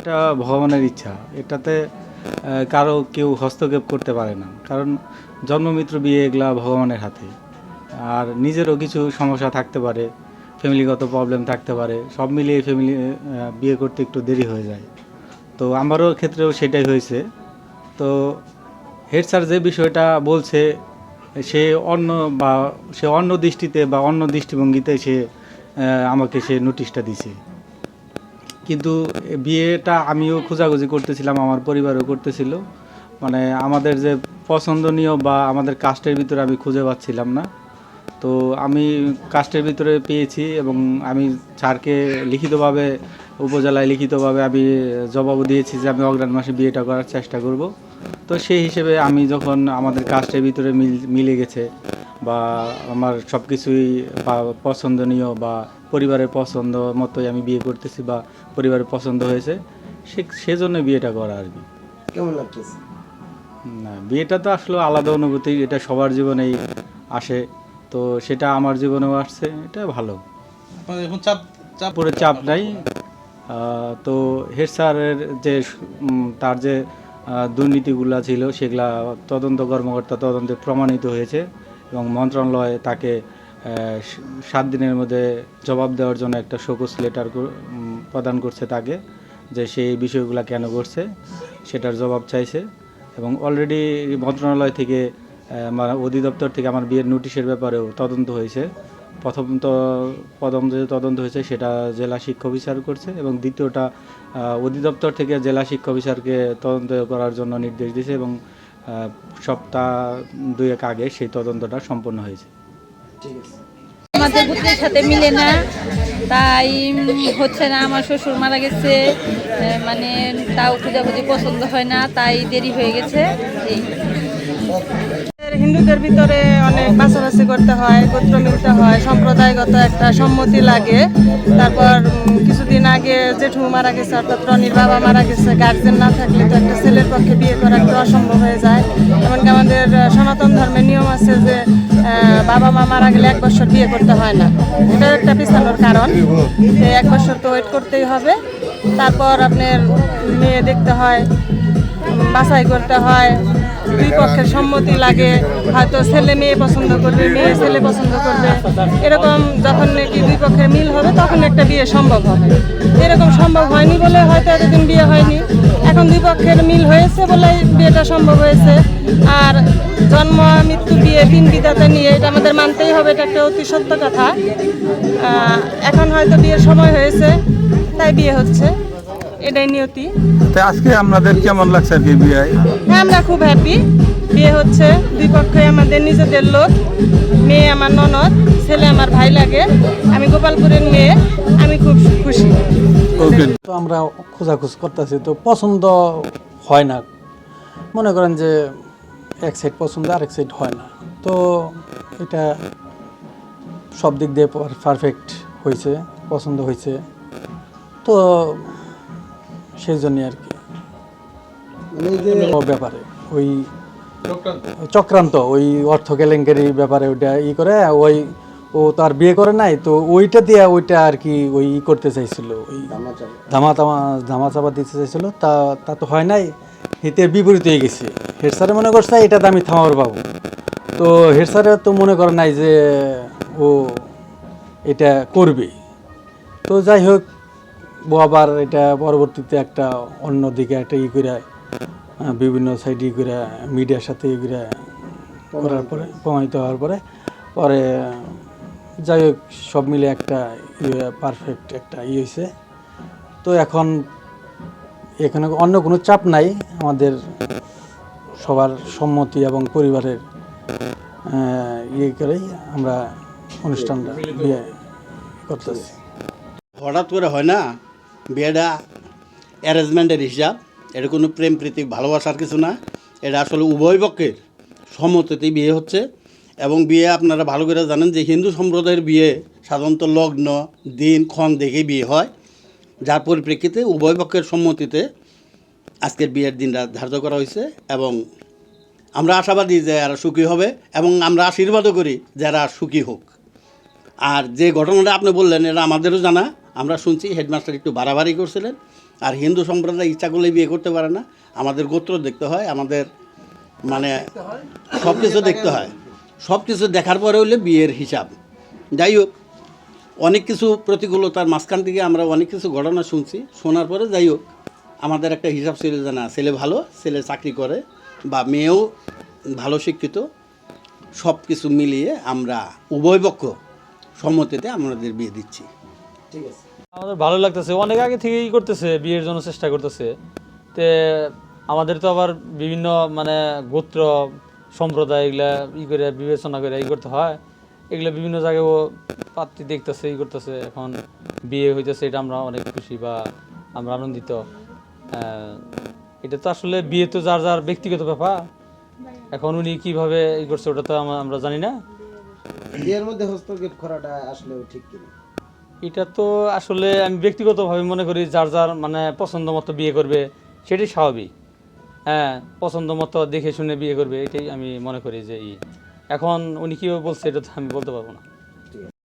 এটা ভগবানের ইচ্ছা। এটাতে কারও কেউ হস্তক্ষেপ করতে পারে না। কারণ জন্মমিত্র বিয়ে এগুলা ভগবানের হাতে। আর নিজেরও কিছু সমস্যা থাকতে পারে ফ্যামিলিগত প্রবলেম থাকতে পারে। সব মিলিয়ে ফ্যামিলি বিয়ে করতে একটু দেরি হয়ে যায়। তো আমারও ক্ষেত্রেও সেটাই হয়েছে। তো হেড স্যার যে বিষয়টা বলছে, সে অন্য বা, সে অন্য দৃষ্টিতে বা অন্য দৃষ্টিভঙ্গিতে সে আমাকে সে নোটিশটা দিছে কিন্তু বিয়েটা আমিও খোঁজাখুঁজি করতেছিলাম, আমার পরিবারও করতেছিল। মানে আমাদের যে পছন্দনীয় বা আমাদের কাস্টের ভিতরে আমি খুঁজে পাচ্ছিলাম না। তো আমি কাস্টের ভিতরে পেয়েছি এবং আমি স্যারকে লিখিতভাবে, উপজেলায় লিখিতভাবে আমি জবাবও দিয়েছি যে আমি অগ্রাণ মাসে বিয়েটা করার চেষ্টা করব। তো সেই হিসেবে আমি যখন আমাদের কাস্টের ভিতরে মিল, মিলে গেছে বা আমার সব কিছুই বা পছন্দনীয় বা পরিবারের পছন্দ মতোই আমি বিয়ে করতেছি বা পরিবারের পছন্দ হয়েছে সে সেজন্য বিয়েটা করা আর কি। কেমন লাগতেছে? না বিয়েটা তো আসলে আলাদা অনুভূতি এটা সবার জীবনেই আসে। তো সেটা আমার জীবনেও আসছে এটা ভালো। আপনাদের এখন চাপ চাপ পুরো চাপ নাই। তো হেড স্যারের যে তার যে দুর্নীতিগুলা ছিল সেগুলা তদন্ত কর্মকর্তা তদন্তে প্রমাণিত হয়েছে। এবং মন্ত্রণালয় তাকে সাত দিনের মধ্যে জবাব দেওয়ার জন্য একটা শোকস লেটার প্রদান করছে তাকে যে সেই বিষয়গুলো কেন করছে, সেটার জবাব চাইছে। এবং অলরেডি মন্ত্রণালয় থেকে অধিদপ্তর থেকে আমার বিয়ের নোটিশের ব্যাপারেও তদন্ত হয়েছে। প্রথম তো প্রথম যে তদন্ত হয়েছে সেটা জেলা শিক্ষা অফিসার করছে এবং দ্বিতীয়টা অধিদপ্তর থেকে জেলা শিক্ষা অফিসারকে তদন্ত করার জন্য নির্দেশ দিয়েছে এবং সপ্তাহ দুয়েক আগে সেই তদন্তটা সম্পন্ন হয়েছে। আমাদের পুত্রের সাথে মিলে না তাই হচ্ছে না আমার শ্বশুর মারা গেছে মানে তাও খুঁজাখুঁজি পছন্দ হয় না তাই দেরি হয়ে গেছে। হিন্দুদের ভিতরে অনেক বাছাবাছি করতে হয় গোত্র মিলতে হয় সম্প্রদায়গত একটা সম্মতি লাগে। তারপর কিছুদিন আগে জেঠু মারা গেছে, অর্থাৎ রনির বাবা মারা গেছে গার্জেন না থাকলে তো একটা ছেলের পক্ষে বিয়ে করা একটু অসম্ভব হয়ে যায়। এমনকি আমাদের সনাতন ধর্মের নিয়ম আছে যে বাবা মা মারা গেলে এক বছর বিয়ে করতে হয় না। এটাও একটা পিছানোর কারণ। যে এক বছর তো ওয়েট করতেই হবে। তারপর আপনার মেয়ে দেখতে হয়, বাছাই করতে হয় দুই পক্ষের সম্মতি লাগে, হয়তো ছেলে মেয়ে পছন্দ করবে মেয়ে ছেলে পছন্দ করবে। এরকম যখন নাকি দুই পক্ষের মিল হবে, তখন একটা বিয়ে সম্ভব হবে। এরকম সম্ভব হয়নি বলে হয়তো এতদিন বিয়ে হয়নি। এখন দুই পক্ষের মিল হয়েছে বলে বিয়েটা সম্ভব হয়েছে। আর জন্ম, মৃত্যু, বিয়ে, তিন বিধাতা নিয়ে এটা আমাদের মানতেই হবে, এটা একটা অতি সত্য কথা। এখন হয়তো বিয়ের সময় হয়েছে, তাই বিয়ে হচ্ছে। এটাই নিয়তি। তো আজকে আপনাদের কেমন লাগছে আর কি বিয়ে? হ্যাঁ আমরা খুব হ্যাপি বিয়ে হচ্ছে দুই পক্ষই আমাদের নিজেদের লোক। মেয়ে আমার ননদ ছেলে আমার ভাই লাগে। আমি গোপালপুরের মেয়ে আমি খুব খুশি। তো আমরা খোঁজাখুঁজ করতেছি তো পছন্দ হয় না। মনে করেন যে এক সাইড পছন্দ আরেক সাইড হয় না। তো এটা সব দিক দিয়ে পারফেক্ট হয়েছে পছন্দ হয়েছে। তো সেই জন্যে আর কি। ব্যাপারে ওই চক্রান্ত ওই অর্থ কেলেঙ্কারি ব্যাপারে ওইটা ই করে ওই ও তার বিয়ে করে নাই তো ওইটা দিয়ে ওইটা আর কি ওই ই করতে চাইছিল ওই ধামা তামা ধামা চাপা দিতে চাইছিল তা তা তো হয় নাই হিতে বিপরীত হয়ে গেছে। হেড স্যারে মনে করছে এটা তো আমি থামাবার পাবো তো হেড স্যারে তো মনে করে নাই যে ও এটা করবে। তো যাই হোক ও আবার এটা পরবর্তীতে একটা অন্য দিকে একটা ই করে বিভিন্ন সাইড ই করে মিডিয়ার সাথে ই করে করার পরে প্রমাণিত হওয়ার পরে পরে যাই হোক সব মিলে একটা পারফেক্ট একটা ই হয়েছে তো এখন এখানে অন্য কোনো চাপ নাই আমাদের সবার সম্মতি এবং পরিবারের ইয়ে করেই আমরা অনুষ্ঠানটা বিয়ে করতেছি। হঠাৎ করে হয় না? বিয়েটা অ্যারেঞ্জমেন্টের হিসাব, এটা কোনো প্রেম, প্রীতি, ভালোবাসার কিছু না। এটা আসলে উভয় পক্ষের সম্মতিতেই বিয়ে হচ্ছে এবং বিয়ে আপনারা ভালো করে জানেন যে হিন্দু সম্প্রদায়ের বিয়ে সাধারণত লগ্ন, দিন, ক্ষণ দেখেই বিয়ে হয়। যার পরিপ্রেক্ষিতে উভয় পক্ষের সম্মতিতে আজকের বিয়ের দিনটা ধার্য করা হয়েছে এবং আমরা আশাবাদী যে এরা সুখী হবে এবং আমরা আশীর্বাদও করি যে এরা সুখী হোক। আর যে ঘটনাটা আপনি বললেন, এটা আমাদেরও জানা। আমরা শুনছি হেডমাস্টার একটু বাড়াবাড়ি করছিলেন, আর হিন্দু সম্প্রদায় ইচ্ছা করলে বিয়ে করতে পারে না। আমাদের গোত্র দেখতে হয়, আমাদের মানে সব কিছু দেখতে হয়। সব কিছু দেখার পরে হইলে বিয়ের হিসাব। যাই হোক, অনেক কিছু প্রতিকূলতার মাঝখান থেকে আমরা অনেক কিছু ঘটনা শুনছি। শোনার পরে যাই হোক, আমাদের একটা হিসাব ছিল যে না, ছেলে ভালো, ছেলে চাকরি করে বা মেয়েও ভালো শিক্ষিত সব কিছু মিলিয়ে আমরা উভয় পক্ষ সম্মতিতে আমাদের বিয়ে দিচ্ছি। ঠিক আছে। আমাদের ভালো লাগতেছে। অনেক আগে থেকেই করতেছে বিয়ের জন্য চেষ্টা করতেছে। তে আমাদের তো আবার বিভিন্ন মানে গোত্র সম্প্রদায় এগুলা ই করে বিবেচনা করে ই করতে হয়। এগুলা বিভিন্ন জায়গায় ও পাত্রী দেখতেছে ই করতেছে। এখন বিয়ে হইতেছে এটা আমরা অনেক খুশি বা আমরা আনন্দিত। এটা তো আসলে বিয়ে তো যার যার ব্যক্তিগত ব্যাপার। এখন উনি কীভাবে ই করছে ওটা তো আমরা- আমরা জানি না। বিয়ের মধ্যে হস্তক্ষেপ করাটা আসলেও ঠিক কিনা? এটা তো আসলে আমি ব্যক্তিগতভাবে মনে করি যার যার মানে পছন্দ মতো বিয়ে করবে, সেটাই স্বাভাবিক। হ্যাঁ পছন্দ মতো দেখে শুনে বিয়ে করবে, এটাই আমি মনে করি যে এখন উনি কীভাবে বলছে, এটা তো আমি বলতে পারব না।